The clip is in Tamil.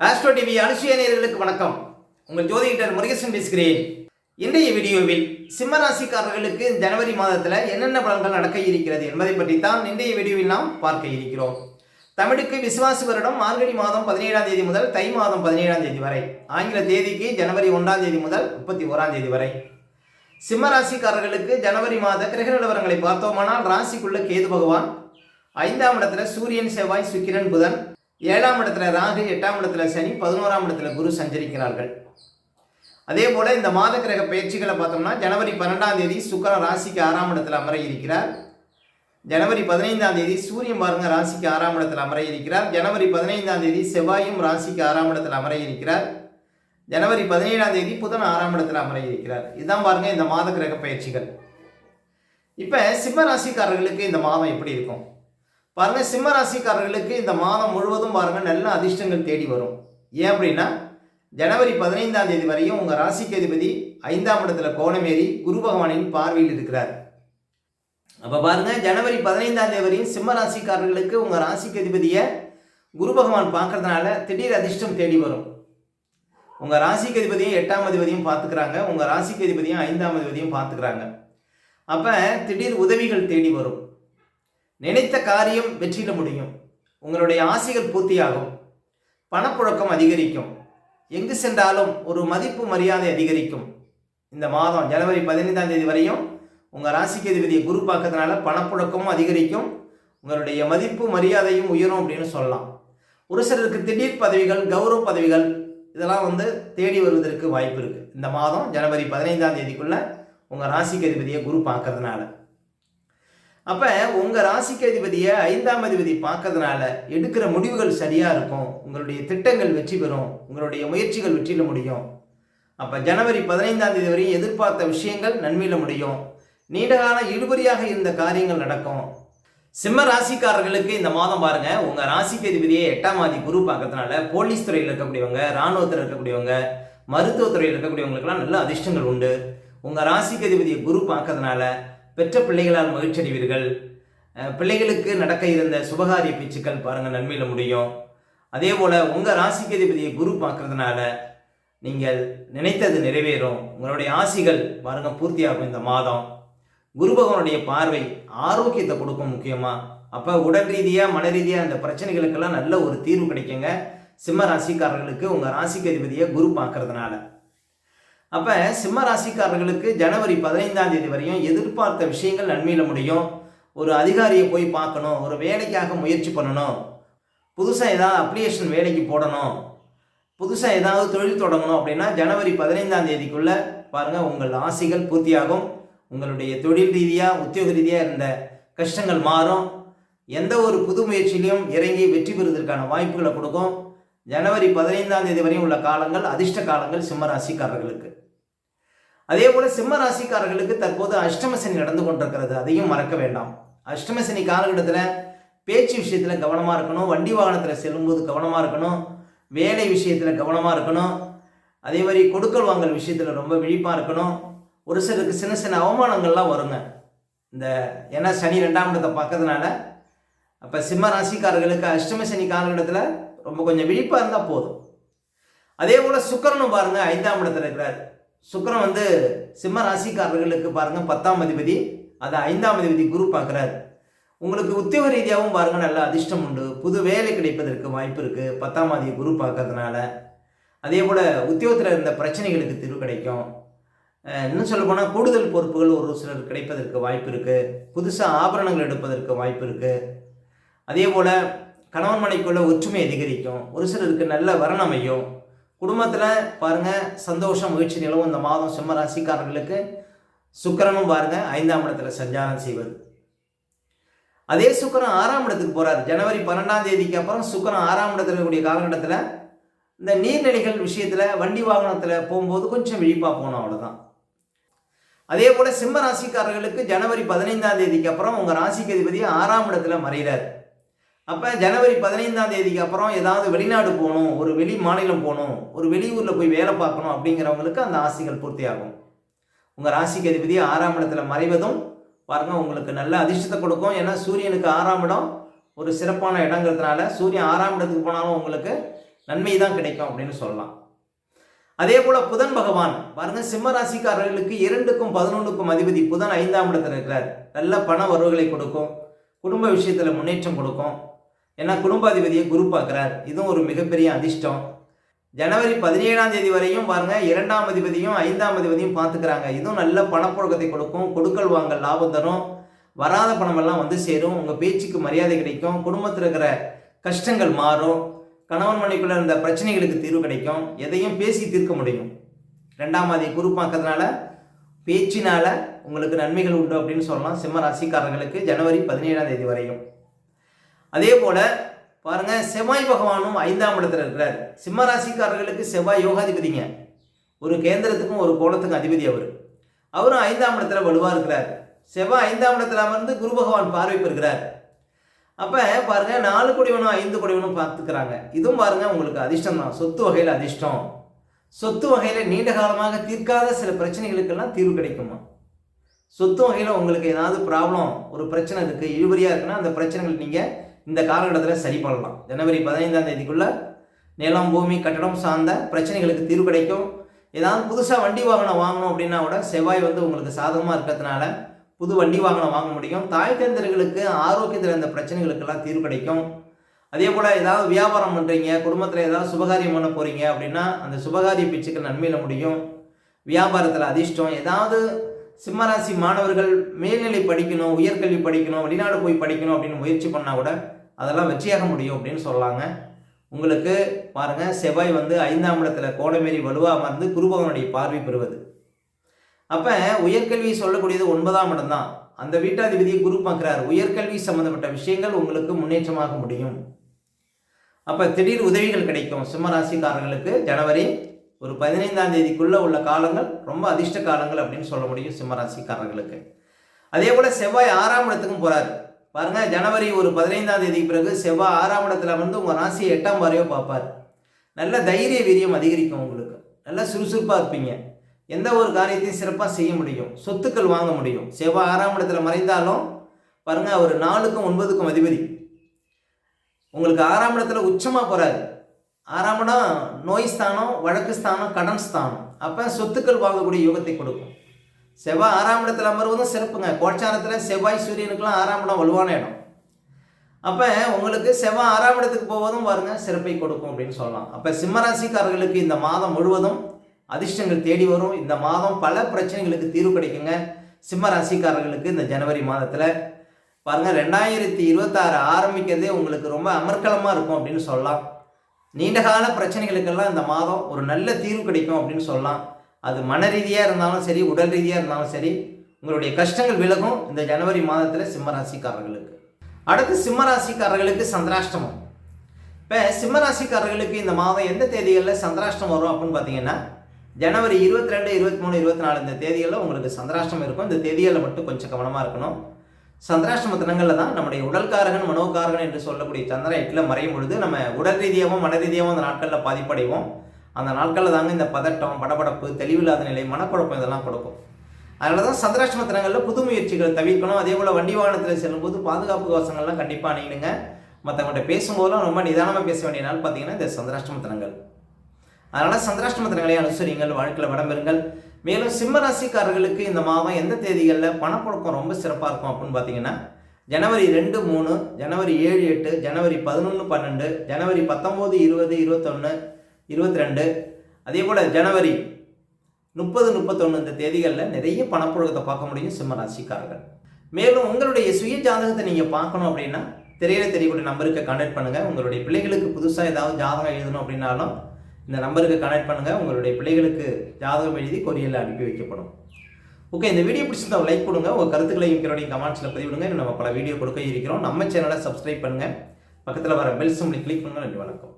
ஆஸ்ட்ரோ டிவி அனுசுய நேர்களுக்கு வணக்கம். உங்கள் ஜோதிடர் முருகேசன் பேசுகிறேன். இன்றைய வீடியோவில் சிம்ம ராசிக்காரர்களுக்கு ஜனவரி மாதத்தில் என்னென்ன பலன்கள் நடக்க இருக்கிறது என்பதை பற்றி தான் இன்றைய வீடியோவில் நாம் பார்க்க இருக்கிறோம். தமிழுக்கு விசுவாச வருடம் மார்கழி மாதம் பதினேழாம் தேதி முதல் தை மாதம் பதினேழாம் தேதி வரை. ஆங்கில தேதிக்கு ஜனவரி ஒன்றாம் தேதி முதல் முப்பத்தி ஓராம் தேதி வரை. சிம்ம ராசிக்காரர்களுக்கு ஜனவரி மாத கிரக நிலவரங்களை பார்த்தோமானால் ராசிக்குள்ள கேது பகவான் ஐந்தாம் இடத்துல சூரியன் செவ்வாய் சுக்கிரன் புதன் ஏழாம் இடத்துல ராகு எட்டாம் இடத்துல சனி பதினோராம் இடத்துல குரு சஞ்சரிக்கிறார்கள். அதே போல இந்த மாத கிரக பயிற்சிகளை பார்த்தோம்னா ஜனவரி பன்னெண்டாம் தேதி சுக்கிரன் ராசிக்கு ஆறாம் இடத்துல அமர இருக்கிறார். ஜனவரி பதினைந்தாம் தேதி சூரியன் பாருங்க ராசிக்கு ஆறாம் இடத்துல அமர இருக்கிறார். ஜனவரி பதினைந்தாம் தேதி செவ்வாயும் ராசிக்கு ஆறாம் இடத்துல அமர இருக்கிறார். ஜனவரி பதினேழாம் தேதி புதன் ஆறாம் இடத்துல அமர இருக்கிறார். இதுதான் பாருங்க இந்த மாத கிரக பயிற்சிகள். இப்போ சிம்ம ராசிக்காரர்களுக்கு இந்த மாதம் எப்படி இருக்கும்? பாருங்க சிம்ம ராசிக்காரர்களுக்கு இந்த மாதம் முழுவதும் பாருங்க நல்ல அதிர்ஷ்டங்கள் தேடி வரும். ஏன் அப்படின்னா ஜனவரி பதினைந்தாம் தேதி வரையும் உங்க ராசிக்கு அதிபதி ஐந்தாம் இடத்துல கோணமேறி குரு பகவானின் பார்வையில் இருக்கிறார். அப்ப பாருங்க ஜனவரி பதினைந்தாம் தேதி வரையும் சிம்ம ராசிக்காரர்களுக்கு உங்க ராசிக்கு அதிபதியை குரு பகவான் பார்க்கறதுனால திடீர் அதிர்ஷ்டம் தேடி வரும். உங்க ராசிக்கு அதிபதியும் எட்டாம் அதிபதியும் பார்த்துக்கிறாங்க உங்க ராசிக்கு அதிபதியும் ஐந்தாம் அதிபதியும் பார்த்துக்கிறாங்க. அப்ப திடீர் உதவிகள் தேடி வரும். நினைத்த காரியம் வெற்றியிட முடியும். உங்களுடைய ஆசைகள் பூர்த்தியாகும். பணப்புழக்கம் அதிகரிக்கும். எங்கு சென்றாலும் ஒரு மதிப்பு மரியாதை அதிகரிக்கும். இந்த மாதம் ஜனவரி பதினைந்தாம் தேதி வரையும் உங்கள் ராசிக்கு அதிபதியை குரு பார்க்கறதுனால பணப்புழக்கமும் அதிகரிக்கும். உங்களுடைய மதிப்பு மரியாதையும் உயரும் அப்படின்னு சொல்லலாம். ஒரு சிலருக்கு திடீர் பதவிகள் கௌரவ பதவிகள் இதெல்லாம் வந்து தேடி வருவதற்கு வாய்ப்பு இருக்குது இந்த மாதம் ஜனவரி பதினைந்தாம் தேதிக்குள்ளே உங்கள் ராசிக்கு அதிபதியை குரு பார்க்கறதுனால. அப்போ உங்கள் ராசிக்கு அதிபதியை ஐந்தாம் அதிபதி பார்க்கறதுனால எடுக்கிற முடிவுகள் சரியாக இருக்கும். உங்களுடைய திட்டங்கள் வெற்றி பெறும். உங்களுடைய முயற்சிகள் வெற்றியில முடியும். அப்போ ஜனவரி பதினைந்தாம் தேதி வரையும் எதிர்பார்த்த விஷயங்கள் நன்மையில முடியும். நீண்டகால இழுபறியாக இருந்த காரியங்கள் நடக்கும். சிம்ம ராசிக்காரர்களுக்கு இந்த மாதம் பாருங்க உங்க ராசிக்கு அதிபதியை எட்டாம் ஆதி குரு பார்க்கறதுனால போலீஸ் துறையில் இருக்கக்கூடியவங்க ராணுவத்தில் இருக்கக்கூடியவங்க மருத்துவத்துறையில் இருக்கக்கூடியவங்களுக்கெல்லாம் நல்ல அதிர்ஷ்டங்கள் உண்டு. உங்க ராசிக்கு அதிபதியை குரு பார்க்கறதுனால பெற்ற பிள்ளைகளால் மகிழ்ச்சி அடைவீர்கள். பிள்ளைகளுக்கு நடக்க இருந்த சுபகாரிய பேச்சுக்கள் பாருங்கள் நன்மையில முடியும். அதே போல் உங்கள் ராசிக்கு அதிபதியை குரு பார்க்கறதுனால நீங்கள் நினைத்தது நிறைவேறும். உங்களுடைய ஆசிகள் பாருங்கள் பூர்த்தியாகும் இந்த மாதம். குரு பகவானுடைய பார்வை ஆரோக்கியத்தை கொடுக்கும் முக்கியமாக அப்போ உடல் ரீதியாக மன ரீதியாக இந்த பிரச்சனைகளுக்கெல்லாம் நல்ல ஒரு தீர்வு கிடைக்குங்க. சிம்ம ராசிக்காரர்களுக்கு உங்கள் ராசிக்கு அதிபதியை குரு பார்க்கறதுனால. அப்போ சிம்ம ராசிக்காரர்களுக்கு ஜனவரி பதினைந்தாம் தேதி வரையும் எதிர்பார்த்த விஷயங்கள் நன்மையில் முடியும். ஒரு அதிகாரியை போய் பார்க்கணும் ஒரு வேலைக்காக முயற்சி பண்ணணும். புதுசாக ஏதாவது அப்ளிகேஷன் வேலைக்கு போடணும். புதுசாக ஏதாவது தொழில் தொடங்கணும் அப்படின்னா ஜனவரி பதினைந்தாம் தேதிக்குள்ளே பாருங்கள் உங்கள் ஆசைகள் பூர்த்தியாகும். உங்களுடைய தொழில் ரீதியாக உத்தியோக ரீதியாக இருந்த கஷ்டங்கள் மாறும். எந்த ஒரு புது முயற்சியிலையும் இறங்கி வெற்றி பெறுவதற்கான வாய்ப்புகளை கொடுக்கும். ஜனவரி பதினைந்தாம் தேதி வரையும் உள்ள காலங்கள் அதிர்ஷ்ட காலங்கள் சிம்ம ராசிக்காரர்களுக்கு அதே போல சிம்ம ராசிக்காரர்களுக்கு தற்போது அஷ்டமசனி நடந்து கொண்டிருக்கிறது. அதையும் மறக்க வேண்டாம். அஷ்டமசனி காலகட்டத்தில் பேச்சு விஷயத்தில் கவனமாக இருக்கணும். வண்டி வாகனத்தில் செல்லும்போது கவனமாக இருக்கணும். வேலை விஷயத்தில் கவனமாக இருக்கணும். அதே மாதிரி கொடுக்கல் வாங்கல் விஷயத்தில் ரொம்ப விழிப்பாக இருக்கணும். ஒரு சிலருக்கு சின்ன சின்ன அவமானங்கள்லாம் வருங்க. இந்த ஏன்னா சனி ரெண்டாம் இடத்தை பார்க்கறதுனால அப்போ சிம்ம ராசிக்காரர்களுக்கு அஷ்டம சனி காலகட்டத்தில் ரொம்ப கொஞ்சம் விழிப்பாக இருந்தால் போதும். அதே போல் சுக்கரனும் பாருங்கள் ஐந்தாம் இடத்துல இருக்கிறார். சுக்கரன் வந்து சிம்ம ராசிக்காரர்களுக்கு பாருங்கள் பத்தாம் அதிபதி அதை ஐந்தாம் அதிபதி குரு பார்க்குறாரு. உங்களுக்கு உத்தியோக ரீதியாகவும் பாருங்க நல்ல அதிர்ஷ்டம் உண்டு. புது வேலை கிடைப்பதற்கு வாய்ப்பு இருக்குது பத்தாம் அதிபதி குரு பார்க்கறதுனால. அதே போல் உத்தியோகத்தில் இருந்த பிரச்சனைகளுக்கு தீர்வு கிடைக்கும். இன்னும் சொல்ல போனால் கூடுதல் பொறுப்புகள் ஒரு சிலர் கிடைப்பதற்கு வாய்ப்பு இருக்குது புதுசாக ஆபரணங்கள் எடுப்பதற்கு வாய்ப்பு இருக்குது அதே போல் கணவன் மனைக்குள்ள ஒற்றுமை அதிகரிக்கும். ஒரு சிலருக்கு நல்ல வரன் அமையும். குடும்பத்தில் பாருங்கள் சந்தோஷம் மகிழ்ச்சி நிலவும் இந்த மாதம் சிம்ம ராசிக்காரர்களுக்கு சுக்கிரனும் பாருங்கள் ஐந்தாம் இடத்துல சஞ்சாரம் செய்வது. அதே சுக்கரன் ஆறாம் இடத்துக்கு போகிறார் ஜனவரி பன்னெண்டாம் தேதிக்கு அப்புறம் சுக்கரன் ஆறாம் இடத்துல இருக்கக்கூடிய காலகட்டத்தில் இந்த நீர்நிலைகள் விஷயத்தில் வண்டி வாகனத்தில் போகும்போது கொஞ்சம் விழிப்பாக போகணும் அவ்வளோதான் அதே போல் சிம்ம ராசிக்காரர்களுக்கு ஜனவரி பதினைந்தாம் தேதிக்கு அப்புறம் உங்கள் ராசிக்கு அதிபதி ஆறாம் இடத்துல மறைகிறார் அப்போ ஜனவரி பதினைந்தாம் தேதிக்கு அப்புறம் ஏதாவது வெளிநாடு போகணும் ஒரு வெளி மாநிலம் போகணும் ஒரு வெளியூரில் போய் வேலை பார்க்கணும் அப்படிங்கிறவங்களுக்கு அந்த ஆசைகள் பூர்த்தியாகும். உங்கள் ராசிக்கு அதிபதி ஆறாம் இடத்துல மறைவதும் பாருங்க உங்களுக்கு நல்ல அதிர்ஷ்டத்தை கொடுக்கும். ஏன்னா சூரியனுக்கு ஆறாம் இடம் ஒரு சிறப்பான இடங்கிறதுனால சூரியன் ஆறாம் இடத்துக்கு போனாலும் உங்களுக்கு நன்மை தான் கிடைக்கும் அப்படின்னு சொல்லலாம். அதே போல் புதன் பகவான் பாருங்க சிம்ம ராசிக்காரர்களுக்கு இரண்டுக்கும் பதினொன்றுக்கும் அதிபதி புதன் ஐந்தாம் இடத்தில் இருக்கிறார். நல்ல பண வரவுகளை கொடுக்கும். குடும்ப விஷயத்தில் முன்னேற்றம் கொடுக்கும். ஏன்னா குடும்பாதிபதியை குரு பார்க்குறார். இதுவும் ஒரு மிகப்பெரிய அதிர்ஷ்டம். ஜனவரி பதினேழாம் தேதி வரையும் பாருங்க இரண்டாம் அதிபதியும் ஐந்தாம் அதிபதியும் பார்த்துக்கிறாங்க. இதுவும் நல்ல பணப்புழக்கத்தை கொடுக்கும். கொடுக்கல் வாங்கல் லாபம் தரும். வராத பணமெல்லாம் வந்து சேரும். உங்கள் பேச்சுக்கு மரியாதை கிடைக்கும். குடும்பத்தில் இருக்கிற கஷ்டங்கள் மாறும். கணவன் மனைக்குள்ள இருந்த பிரச்சனைகளுக்கு தீர்வு கிடைக்கும். எதையும் பேசி தீர்க்க முடியும். ரெண்டாம் ஆதி குரு பார்க்கறதுனால பேச்சினால உங்களுக்கு நன்மைகள் உண்டு அப்படின்னு சொல்லலாம். சிம்ம ராசிக்காரர்களுக்கு ஜனவரி பதினேழாம் தேதி வரையும். அதே போல பாருங்க செவ்வாய் பகவானும் ஐந்தாம் இடத்துல இருக்கிறார். சிம்ம ராசிக்காரர்களுக்கு செவ்வாய் யோகாதிபதிங்க. ஒரு கேந்திரத்துக்கும் ஒரு கோலத்துக்கும் அதிபதி அவர். அவரும் ஐந்தாம் இடத்துல வலுவாக இருக்கிறார். செவ்வாய் ஐந்தாம் இடத்துல அமர்ந்து குரு பகவான் பார்வை பெறுகிறார். அப்போ பாருங்க நாலு குடிவனும் ஐந்து குடிவனும் பார்த்துக்கிறாங்க. இதுவும் பாருங்க உங்களுக்கு அதிர்ஷ்டம் தான். சொத்து வகையில் அதிர்ஷ்டம். சொத்து வகையில் நீண்ட காலமாக தீர்க்காத சில பிரச்சனைகளுக்கெல்லாம் தீர்வு கிடைக்குமா? சொத்து வகையில் உங்களுக்கு ஏதாவது ப்ராப்ளம் ஒரு பிரச்சனை இருக்குது இழுபறியாக இருக்குன்னா அந்த பிரச்சனைகள் நீங்கள் இந்த காலகட்டத்தில் சரி பண்ணலாம். ஜனவரி பதினைந்தாம் தேதிக்குள்ள நிலம் பூமி கட்டடம் சார்ந்த பிரச்சனைகளுக்கு தீர்வு கிடைக்கும். ஏதாவது புதுசாக வண்டி வாகனம் வாங்கணும் அப்படின்னா கூட செவ்வாய் வந்து உங்களுக்கு சாதகமாக இருக்கிறதுனால புது வண்டி வாகனம் வாங்க முடியும். தாய் தந்தர்களுக்கு ஆரோக்கியத்தில் இருந்த பிரச்சனைகளுக்கெல்லாம் தீர்வு கிடைக்கும். அதே போல் ஏதாவது வியாபாரம் பண்ணுறீங்க குடும்பத்தில் ஏதாவது சுபகாரியம் பண்ண போகிறீங்க அப்படின்னா அந்த சுபகாரிய பிச்சுக்கு நன்மையில் முடியும். வியாபாரத்தில் அதிர்ஷ்டம் ஏதாவது சிம்மராசி மாணவர்கள் மேல்நிலை படிக்கணும் உயர்கல்வி படிக்கணும் வெளிநாடு போய் படிக்கணும் அப்படின்னு முயற்சி பண்ணால் கூட அதெல்லாம் வெற்றியாக முடியும் அப்படின்னு சொல்லலாங்க உங்களுக்கு பாருங்கள் செவ்வாய் வந்து ஐந்தாம் இடத்துல கோடமேரி வலுவாக அமர்ந்து குருபவனுடைய பார்வை பெறுவது. அப்போ உயர்கல்வி சொல்லக்கூடியது ஒன்பதாம் இடம் தான். அந்த வீட்டாதிபதியை குரு பார்க்குறார். உயர்கல்வி சம்மந்தப்பட்ட விஷயங்கள் உங்களுக்கு முன்னேற்றமாக முடியும். அப்போ திடீர் உதவிகள் கிடைக்கும். சிம்மராசிக்காரர்களுக்கு ஜனவரி ஒரு பதினைந்தாம் தேதிக்குள்ளே உள்ள காலங்கள் ரொம்ப அதிர்ஷ்ட காலங்கள் அப்படின்னு சொல்ல முடியும் சிம்மராசிக்காரர்களுக்கு. அதே போல் செவ்வாய் ஆறாம் இடத்துக்கும் போகிறார் பாருங்க ஜனவரி ஒரு பதினைந்தாம் தேதிக்கு பிறகு செவ்வாய் ஆறாம் இடத்துல வந்து உங்கள் ராசியை எட்டாம் பாறையோ பார்ப்பார். நல்ல தைரிய வீரியம் அதிகரிக்கும் உங்களுக்கு. நல்ல சுறுசுறுப்பாக இருப்பீங்க. எந்த ஒரு காரியத்தையும் சிறப்பாக செய்ய முடியும். சொத்துக்கள் வாங்க முடியும். செவ்வாய் ஆறாம் இடத்துல மறைந்தாலும் பாருங்க அவர் நாலுக்கும் ஒன்பதுக்கும் அதிபதி. உங்களுக்கு ஆறாம் இடத்துல உச்சமாக போகிறாரு ஆறாம் இடம் நோய் ஸ்தானம் வழக்கு ஸ்தானம் கடன் ஸ்தானம். அப்போ சொத்துக்கள் வாங்கக்கூடிய யோகத்தை கொடுக்கும். செவ்வாய் ஆறாம் இடத்துல அமர்வதும் சிறப்புங்க. கோட்சாரத்தில் செவ்வாய் சூரியனுக்கெல்லாம் ஆறாம் இடம் வலுவான இடம். அப்போ உங்களுக்கு செவ்வாய் ஆறாம் இடத்துக்கு போவதும் பாருங்க சிறப்பை கொடுக்கும் அப்படின்னு சொல்லலாம். அப்போ சிம்மராசிக்காரர்களுக்கு இந்த மாதம் முழுவதும் அதிர்ஷ்டங்கள் தேடி வரும். இந்த மாதம் பல பிரச்சனைகளுக்கு தீர்வு கிடைக்குங்க. சிம்ம ராசிக்காரர்களுக்கு இந்த ஜனவரி மாதத்தில். பாருங்கள் ரெண்டாயிரத்தி இருபத்தாறு ஆரம்பிக்கிறதே உங்களுக்கு ரொம்ப அமர்க்கலமாக இருக்கும் அப்படின்னு சொல்லலாம். நீண்டகால பிரச்சனைகளுக்கெல்லாம் இந்த மாதம் ஒரு நல்ல தீர்வு கிடைக்கும் அப்படின்னு சொல்லலாம். அது மன ரீதியாக இருந்தாலும் சரி உடல் ரீதியாக இருந்தாலும் சரி உங்களுடைய கஷ்டங்கள் விலகும் இந்த ஜனவரி மாதத்தில் சிம்மராசிக்காரர்களுக்கு. அடுத்து சிம்மராசிக்காரர்களுக்கு சந்திராஷ்டமம். இப்போ சிம்மராசிக்காரர்களுக்கு இந்த மாதம் எந்த தேதிகளில் சந்திராஷ்டம் வரும் அப்படின்னு பார்த்தீங்கன்னா ஜனவரி இருபத்தி ரெண்டு இருபத்தி மூணு இருபத்தி நாலு இந்த தேதிகளில் உங்களுக்கு சந்திராஷ்டம் இருக்கும். இந்த தேதிகளில் மட்டும் கொஞ்சம் கவனமாக இருக்கணும். சந்திராஷ்டம தினங்களில் தான் நம்முடைய உடல்காரகன் மனோகாரகன் என்று சொல்லக்கூடிய சந்திரன் எட்டில் மறையும் பொழுது நம்ம உடல் ரீதியாகவும் மன ரீதியாகவும் அந்த நாட்களில் பாதிப்படைவோம். அந்த நாட்களில் தாங்க இந்த பதட்டம் படபடப்பு தெளிவில்லாத நிலை மனக்குழப்பம் இதெல்லாம் கொடுக்கும். அதனால தான் சந்திராஷ்டம தினங்களில் புது முயற்சிகள் தவிர்க்கணும். அதே போல் வண்டி வாகனத்தில் செல்லும்போது பாதுகாப்பு கவசங்கள்லாம் கண்டிப்பாக அணியிடுங்க மற்றவங்கள்ட்ட பேசும்போதெல்லாம் ரொம்ப நிதானமாக பேச வேண்டிய நாள் பார்த்தீங்கன்னா இந்த சந்திராஷ்டம தினங்கள். அதனால் சந்திராஷ்டம தினங்களை அனுசரிங்கள் வாழ்க்கையில் வடம்பெறுங்கள் மேலும் சிம்ம ராசிக்காரர்களுக்கு இந்த மாதம் எந்த தேதிகளில் பணப்புழக்கம் ரொம்ப சிறப்பாக இருக்கும் அப்படின்னு பார்த்தீங்கன்னா ஜனவரி ரெண்டு மூணு ஜனவரி ஏழு எட்டு ஜனவரி பதினொன்று பன்னெண்டு ஜனவரி பத்தொம்போது இருபது இருபத்தொன்று இருபத்தி ரெண்டு அதே போல் ஜனவரி முப்பது முப்பத்தொன்று இந்த தேதிகளில் நிறைய பணப்புழக்கத்தை பார்க்க முடியும் சிம்ம ராசிக்காரர்கள் மேலும் உங்களுடைய சுய ஜாதகத்தை நீங்கள் பார்க்கணும் அப்படின்னா தெரியல தெரியக்கூடிய நம்பருக்கு கனெக்ட் பண்ணுங்கள் உங்களுடைய பிள்ளைகளுக்கு புதுசாக ஏதாவது ஜாதகம் எழுதணும் அப்படின்னாலும் இந்த நம்பருக்கு கனெக்ட் பண்ணுங்கள் உங்களுடைய பிள்ளைகளுக்கு ஜாதகம் எழுதி கொரியரில் அனுப்பி வைக்கப்படும். ஓகே இந்த வீடியோ பிடிச்சிருந்தா லைக் கொடுங்க. உங்கள் கருத்துக்களை எங்களுடைய கமெண்ட்ஸில் பதிவிடுங்க இன்னும் நம்ம பல வீடியோ கொடுக்க இருக்கிறோம். நம்ம சேனலை சப்ஸ்கிரைப் பண்ணுங்கள் பக்கத்தில் வர பெல் சிம்லி கிளிக் பண்ணுங்கள் நன்றி வணக்கம்.